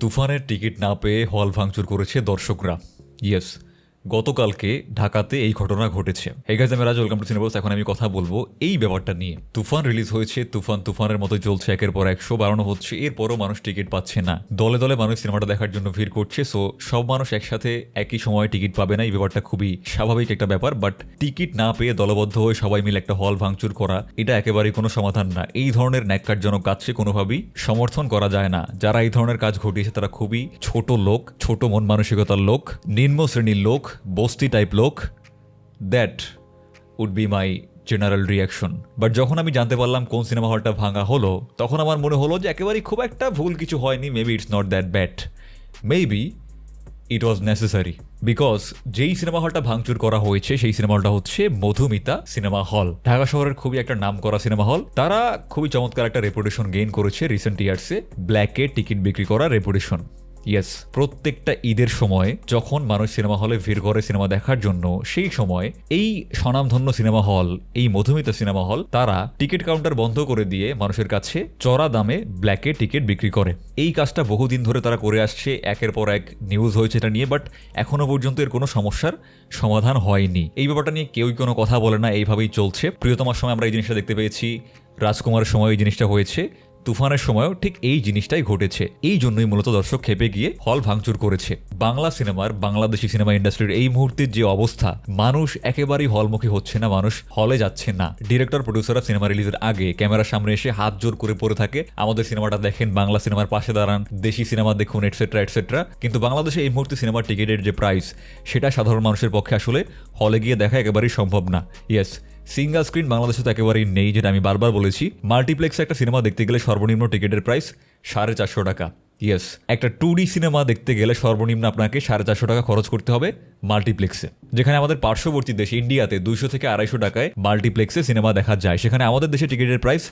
তুফানের টিকিট না পেয়ে হল ভাঙচুর করেছে দর্শকরা। ইয়েস। গতকালকে ঢাকাতে এই ঘটনা ঘটেছে। এই গাইজ আমি রাজ ওয়েলকাম টু সিনেমাস এখন আমি কথা বলব এই ব্যাপারটা নিয়ে। তুফান রিলিজ হয়েছে, তুফান তুফানের মতো চলছে, একের পর একশো বাড়ানো হচ্ছে, এরপরও মানুষ টিকিট পাচ্ছে না। দলে দলে মানুষ সিনেমাটা দেখার জন্য ভিড় করছে সো সব মানুষ একসাথে একই সময়ে টিকিট পাবে না, এই ব্যাপারটা খুবই স্বাভাবিক একটা ব্যাপার বাট টিকিট না পেয়ে দলবদ্ধ হয়ে সবাই মিলে একটা হল ভাঙচুর করা, এটা একেবারেই কোনো সমাধান না। এই ধরনের ন্যাক্কারজনক কাজকে কোনোভাবেই সমর্থন করা যায় না। যারা এই ধরনের কাজ ঘটিয়েছে, তারা খুবই ছোট লোক, ছোট মন মানসিকতার লোক, নিম্ন শ্রেণির লোক বস্তি টাইপ লোক that would be my general reaction but যখন আমি জানতে পারলাম কোন সিনেমা হলটা ভাঙা হলো, তখন আমার মনে হলো যে একেবারেই খুব একটা ভুল কিছু হয়নি maybe it's not that bad maybe it was necessary because যেই সিনেমা হলটা ভাঙচুর করা হয়েছে, সেই সিনেমা হলটা হচ্ছে মধুমিতা সিনেমা হল ঢাকা শহরের খুবই একটা নাম করা সিনেমা হল তারা খুবই চমৎকার একটা রেপুটেশন গেইন করেছে রিসেন্ট ইয়ার্সে ব্ল্যাকে টিকিট বিক্রি করা রেপুটেশন ইয়েস প্রত্যেকটা ঈদের সময় যখন মানুষ সিনেমা হলে ভিড় করে সিনেমা দেখার জন্য, সেই সময় এই স্বনামধন্য সিনেমা হল, এই মধুমিতা সিনেমা হল, তারা টিকিট কাউন্টার বন্ধ করে দিয়ে মানুষের কাছে চড়া দামে ব্ল্যাকে টিকিট বিক্রি করে। এই কাজটা বহুদিন ধরে তারা করে আসছে, একের পর এক নিউজ হয়েছে এটা নিয়ে বাট এখনও পর্যন্ত এর কোনো সমস্যার সমাধান হয়নি। এই ব্যাপারটা নিয়ে কেউই কোনো কথা বলে না, এইভাবেই চলছে। প্রিয়তমার সময় আমরা এই জিনিসটা দেখতে পেয়েছি, রাজকুমারের সময় এই জিনিসটা হয়েছে। তুফানের সময়ও ঠিক এই জিনিসটাই ঘটেছে। এই জন্যই মূলত দর্শক খেপে গিয়ে হল ভাঙচুর করেছে। বাংলা সিনেমার, বাংলাদেশি সিনেমা ইন্ডাস্ট্রির এই মুহূর্তের যে অবস্থা, মানুষ একেবারেই হলমুখী হচ্ছে না, মানুষ হলে যাচ্ছে না। ডিরেক্টর প্রডিউসাররা সিনেমা রিলিজের আগে ক্যামেরার সামনে এসে হাত জোর করে পড়ে থাকে, আমাদের সিনেমাটা দেখেন, বাংলা সিনেমার পাশে দাঁড়ান, দেশি সিনেমা দেখুন এটসেট্রা এটসেট্রা কিন্তু বাংলাদেশে এই মুহূর্তে সিনেমার টিকিটের যে প্রাইস সেটা সাধারণ মানুষের পক্ষে আসলে হলে গিয়ে দেখা একেবারেই সম্ভব না। ইয়েস সিঙ্গল স্ক্রিন বাংলাদেশে তো একেবারেই নেই যেটা আমি বারবার বলেছি। মাল্টিপ্লেক্সে একটা সিনেমা দেখতে গেলে সর্বনিম্ন টিকিটের প্রাইস সাড়ে চারশো টাকা। ইয়েস একটা টু ডি সিনেমা দেখতে গেলে সর্বনিম্ন আপনাকে সাড়ে চারশো টাকা খরচ করতে হবে মাল্টিপ্লেক্সে। যেখানে আমাদের পার্শ্ববর্তী দেশ ইন্ডিয়াতে দুইশো থেকে আড়াইশো টাকায় মাল্টিপ্লেক্সে সিনেমা দেখা যায়। সেখানে আমাদের দেশে টিকিটের প্রাইস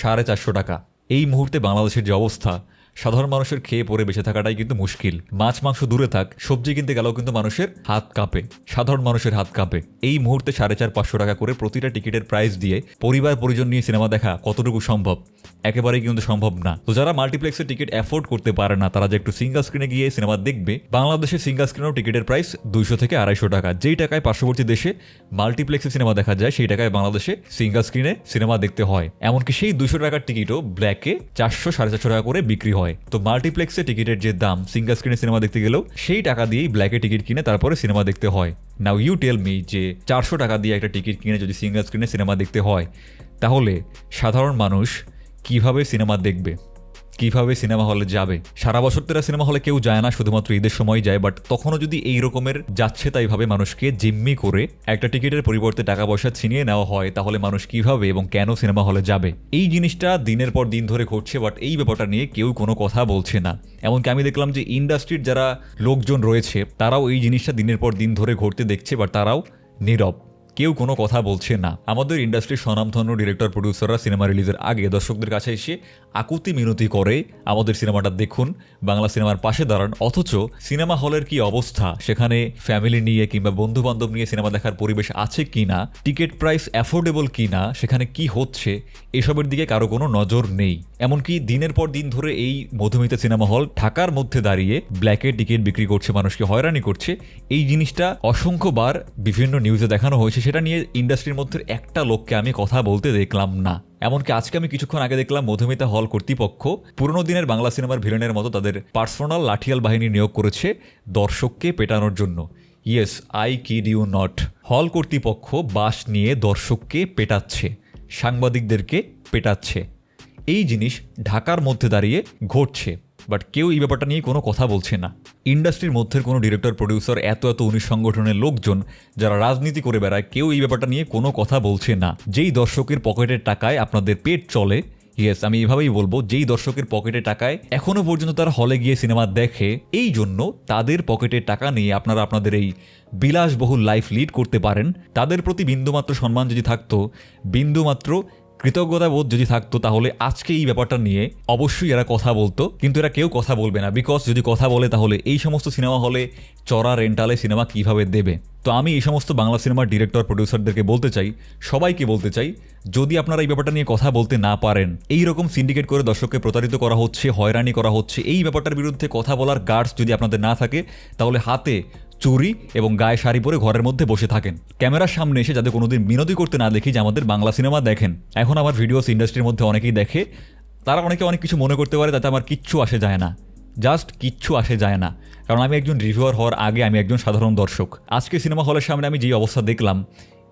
সাড়ে চারশো টাকা। এই মুহূর্তে বাংলাদেশের যে অবস্থা সাধারণ মানুষের খেয়ে পরে বেঁচে থাকাটাই কিন্তু মুশকিল। মাছ, মাংস দূরে থাক, সবজি কিনতে গেলেও কিন্তু মানুষের হাত কাঁপে। সাধারণ মানুষের হাত কাঁপে। এই মুহূর্তে সাড়ে চার পাঁচশো টাকা করে প্রতিটা টিকিটের প্রাইস দিয়ে পরিবার পরিজন নিয়ে সিনেমা দেখা কতটুকু সম্ভব? একেবারেই কিন্তু সম্ভব না। তো যারা মাল্টিপ্লেক্সে টিকিট অ্যাফোর্ড করতে পারে না, তারা যে একটু সিঙ্গল স্ক্রিনে গিয়ে সিনেমা দেখবে, বাংলাদেশে সিঙ্গল স্ক্রিনেও টিকিটের প্রাইস দুইশো থেকে আড়াইশো টাকা। যেই টাকায় পার্শ্ববর্তী দেশে মাল্টিপ্লেক্সে সিনেমা দেখা যায়, সেই টাকায় বাংলাদেশে সিঙ্গল স্ক্রিনে সিনেমা দেখতে হয়। এমনকি সেই দুশো টাকার টিকিটও ব্ল্যাকে চারশো সাড়ে চারশো টাকা করে বিক্রি হয়। তো মাল্টিপ্লেক্সে টিকিটের যে দাম সিঙ্গল স্ক্রিনে সিনেমা দেখতে গেলেও, সেই টাকা দিয়েই ব্ল্যাকে টিকিট কিনে তারপরে সিনেমা দেখতে হয়। নাও ইউ টেল মি যে চারশো টাকা দিয়ে একটা টিকিট কিনে যদি সিঙ্গল স্ক্রিনে সিনেমা দেখতে হয়, তাহলে সাধারণ মানুষ কীভাবে সিনেমা দেখবে? কীভাবে সিনেমা হলে যাবে? সারা বছর তেরা সিনেমা হলে কেউ যায় না, শুধুমাত্র ঈদের সময় যায় বাট তখনও যদি এই রকমের যাচ্ছে তাই ভাবে মানুষকে জিম্মি করে একটা টিকিটের পরিবর্তে টাকা পয়সা ছিনিয়ে নেওয়া হয়, তাহলে মানুষ কীভাবে এবং কেন সিনেমা হলে যাবে? এই জিনিসটা দিনের পর দিন ধরে ঘটছে বাট এই ব্যাপারটা নিয়ে কেউ কোনো কথা বলছে না। এমনকি আমি দেখলাম যে ইন্ডাস্ট্রির যারা লোকজন রয়েছে, তারাও এই জিনিসটা দিনের পর দিন ধরে ঘটতে দেখছে বাট তারাও নীরব। কেউ কোনো কথা বলছে না। আমাদের ইন্ডাস্ট্রির স্বনামধন্য ডিরেক্টর প্রডিউসাররা সিনেমা রিলিজের আগে দর্শকদের কাছে এসে আকুতি মিনতি করে আমাদের সিনেমাটা দেখুন, বাংলা সিনেমার পাশে দাঁড়ান। অথচ সিনেমা হলের কি অবস্থা? সেখানে ফ্যামিলি নিয়ে কিংবা বন্ধু বান্ধব নিয়ে সিনেমা দেখার পরিবেশ আছে কি না টিকিট প্রাইস অ্যাফোর্ডেবল কি না সেখানে কি হচ্ছে? এসবের দিকে কারও কোনো নজর নেই। এমনকি দিনের পর দিন ধরে এই মধুমিতা সিনেমা হল ঢাকার মধ্যে দাঁড়িয়ে ব্ল্যাকে টিকিট বিক্রি করছে, মানুষকে হয়রানি করছে। এই জিনিসটা অসংখ্যবার বিভিন্ন নিউজে দেখানো হয়েছে সেটা নিয়ে ইন্ডাস্ট্রির মধ্যে একটা লোককে আমি কথা বলতে দেখলাম না। এমনকি আজকে আমি কিছুক্ষণ আগে দেখলাম মধুমিতা হল কর্তৃপক্ষ পুরনো দিনের বাংলা সিনেমার ভিলেনের মতো তাদের পার্সোনাল লাঠিয়াল বাহিনী নিয়োগ করেছে দর্শককে পেটানোর জন্য। Yes I kid you not hall কর্তৃপক্ষ বাস নিয়ে দর্শককে পেটাচ্ছে, সাংবাদিকদেরকে পেটাচ্ছে। এই জিনিস ঢাকার মধ্যে দাঁড়িয়ে ঘটছে। বাট কেউ এই ব্যাপারটা নিয়ে কোনো কথা বলছে না। ইন্ডাস্ট্রির মধ্যে কোনো ডিরেক্টর, প্রডিউসার, এত এত উনিশ সংগঠনের লোকজন যারা রাজনীতি করে বেড়ায়, কেউ এই ব্যাপারটা নিয়ে কোনো কথা বলছে না। যেই দর্শকের পকেটের টাকায় আপনাদের পেট চলে ইয়েস আমি এভাবেই বলব, যেই দর্শকের পকেটে টাকায় এখনও পর্যন্ত তারা হলে গিয়ে সিনেমা দেখে, এই জন্য তাদের পকেটের টাকা নিয়ে আপনারা আপনাদের এই বিলাসবহুল লাইফ লিড করতে পারেন। তাদের প্রতি বিন্দুমাত্র সম্মান যদি থাকতো, বিন্দুমাত্র কৃতজ্ঞতা বোধ যদি থাকতো, তাহলে আজকে এই ব্যাপারটা নিয়ে অবশ্যই এরা কথা বলতো, কিন্তু এরা কেউ কথা বলবে না। বিকজ যদি কথা বলে, তাহলে এই সমস্ত সিনেমা হলে চড়া রেন্টালে সিনেমা কীভাবে দেবে? তো আমি এই সমস্ত বাংলা সিনেমার ডিরেক্টর, প্রডিউসারদেরকে বলতে চাই, সবাইকে বলতে চাই, যদি আপনারা এই ব্যাপারটা নিয়ে কথা বলতে না পারেন, এই রকম সিন্ডিকেট করে দর্শককে প্রতারিত করা হচ্ছে, হয়রানি করা হচ্ছে, এই ব্যাপারটার বিরুদ্ধে কথা বলার গার্ডস যদি আপনাদের না থাকে, তাহলে হাতে চুরি এবং গায়ে শাড়ি পরে ঘরের মধ্যে বসে থাকেন। ক্যামেরার সামনে এসে যাতে কোনোদিন মিনতি করতে না দেখি যে আমাদের বাংলা সিনেমা দেখেন। এখন আমার ভিডিওস ইন্ডাস্ট্রির মধ্যে অনেকেই দেখে, তারা অনেকে অনেক কিছু মনে করতে পারে, তাতে আমার কিচ্ছু আসে যায় না। জাস্ট কিচ্ছু আসে যায় না। কারণ আমি একজন রিভিউয়ার হওয়ার আগে আমি একজন সাধারণ দর্শক। আজকে সিনেমা হলের সামনে আমি যেই অবস্থা দেখলাম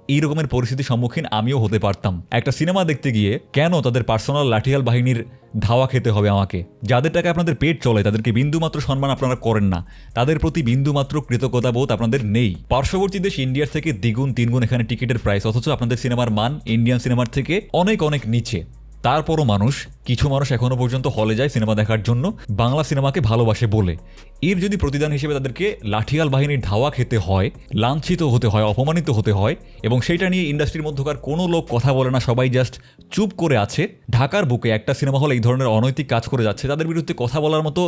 এই রকমের পরিস্থিতির সম্মুখীন আমিও হতে পারতাম। একটা সিনেমা দেখতে গিয়ে কেন তাদের পার্সোনাল লাঠিয়াল বাহিনীর ধাওয়া খেতে হবে আমাকে? যাদের টাকা আপনাদের পেট চলে, তাদেরকে বিন্দুমাত্র সম্মান আপনারা করেন না। তাদের প্রতি বিন্দুমাত্র কৃতজ্ঞতা বোধ আপনাদের নেই। পার্শ্ববর্তী দেশ ইন্ডিয়ার থেকে দ্বিগুণ তিনগুণ এখানে টিকিটের প্রাইস অথচ আপনাদের সিনেমার মান ইন্ডিয়ান সিনেমার থেকে অনেক অনেক নিচে। তারপরও মানুষ কিছু মানুষ এখনও পর্যন্ত হলে যায় সিনেমা দেখার জন্য, বাংলা সিনেমাকে ভালোবাসে বলে। এর যদি প্রতিদান হিসেবে তাদেরকে লাঠিয়াল বাহিনীর ধাওয়া খেতে হয়, লাঞ্ছিত হতে হয়, অপমানিত হতে হয়, এবং সেইটা নিয়ে ইন্ডাস্ট্রির মধ্যকার কোনো লোক কথা বলে না, সবাই জাস্ট চুপ করে আছে, ঢাকার বুকে একটা সিনেমা হল এই ধরনের অনৈতিক কাজ করে যাচ্ছে, তাদের বিরুদ্ধে কথা বলার মতো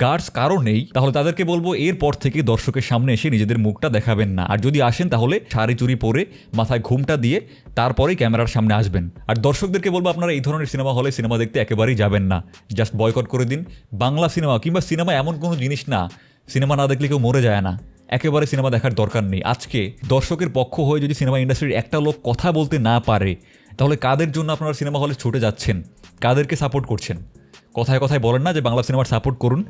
গার্ডস কারও নেই, তাহলে তাদেরকে বলব এরপর থেকে দর্শকের সামনে এসে নিজেদের মুখটা দেখাবেন না। আর যদি আসেন তাহলে শাড়ি চুরি পরে মাথায় ঘুমটা দিয়ে তারপরেই ক্যামেরার সামনে আসবেন। আর দর্শকদেরকে বলব আপনারা এই ধরনের সিনেমা হলে সিনেমা দেখতে একেবারেই যাবেন না। জাস্ট বয়কট করে দিন। বাংলা সিনেমা কিংবা সিনেমা এমন কোনো জিনিস না সিনেমা না দেখলে কেউ মরে যায় না। একেবারে সিনেমা দেখার দরকার নেই। আজকে দর্শকের পক্ষ হয়ে যদি সিনেমা ইন্ডাস্ট্রির একটা লোক কথা বলতে না পারে, তাহলে কাদের জন্য আপনারা সিনেমা হলে ছুটে যাচ্ছেন? কাদেরকে সাপোর্ট করছেন? কথায় কথায় বলেন না যে বাংলা সিনেমার সাপোর্ট করুন।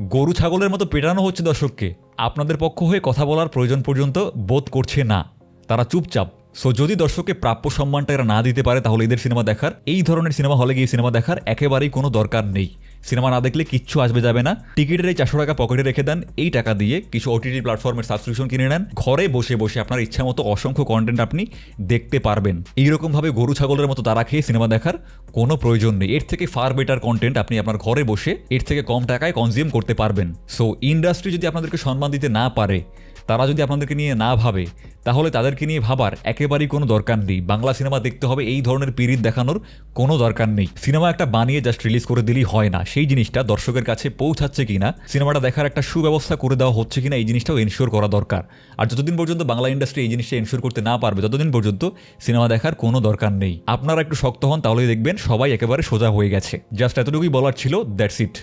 গরু ছাগলের মতো পেটানো হচ্ছে দর্শককে। আপনাদের পক্ষ হয়ে কথা বলার প্রয়োজন পর্যন্ত বোধ করছে না। তারা চুপচাপ। সো যদি দর্শককে প্রাপ্য সম্মানটা এরা না দিতে পারে, তাহলে এদের সিনেমা দেখার, এই ধরনের সিনেমা হলে গিয়ে সিনেমা দেখার একেবারেই কোনো দরকার নেই। সিনেমা না দেখলে কিচ্ছু আসবে যাবে না। টিকিটের এই চারশো টাকা পকেটে রেখে দেন, এই টাকা দিয়ে কিছু ওটিটি প্ল্যাটফর্মের সাবস্ক্রিপশন কিনে নেন, ঘরে বসে বসে আপনার ইচ্ছা মতো অসংখ্য কন্টেন্ট আপনি দেখতে পারবেন। এইরকমভাবে গরু ছাগলের মতো তারা খেয়ে সিনেমা দেখার কোনো প্রয়োজন নেই। এর থেকে ফার বেটার কন্টেন্ট আপনি আপনার ঘরে বসে এর থেকে কম টাকায় কনজিউম করতে পারবেন। সো ইন্ডাস্ট্রি যদি আপনাদেরকে সম্মান দিতে না পারে, তারা যদি আপনাদেরকে নিয়ে না ভাবে, তাহলে তাদেরকে নিয়ে ভাবার একেবারেই কোনো দরকার নেই। বাংলা সিনেমা দেখতে হবে, এই ধরনের পিরিত দেখানোর কোনো দরকার নেই। সিনেমা একটা বানিয়ে জাস্ট রিলিজ করে দিলেই হয় না। সেই জিনিসটা দর্শকের কাছে পৌঁছাচ্ছে কিনা সিনেমাটা দেখার একটা সুব্যবস্থা করে দেওয়া হচ্ছে কিনা, এই জিনিসটাও এনশিওর করা দরকার। আর যতদিন পর্যন্ত বাংলা ইন্ডাস্ট্রি এই জিনিসটা এনশিওর করতে না পারবে, ততদিন পর্যন্ত সিনেমা দেখার কোনো দরকার নেই। আপনারা একটু শক্ত হন, তাহলেই দেখবেন সবাই একেবারে সোজা হয়ে গেছে। জাস্ট এতটুকুই বলার ছিল দ্যাটস ইট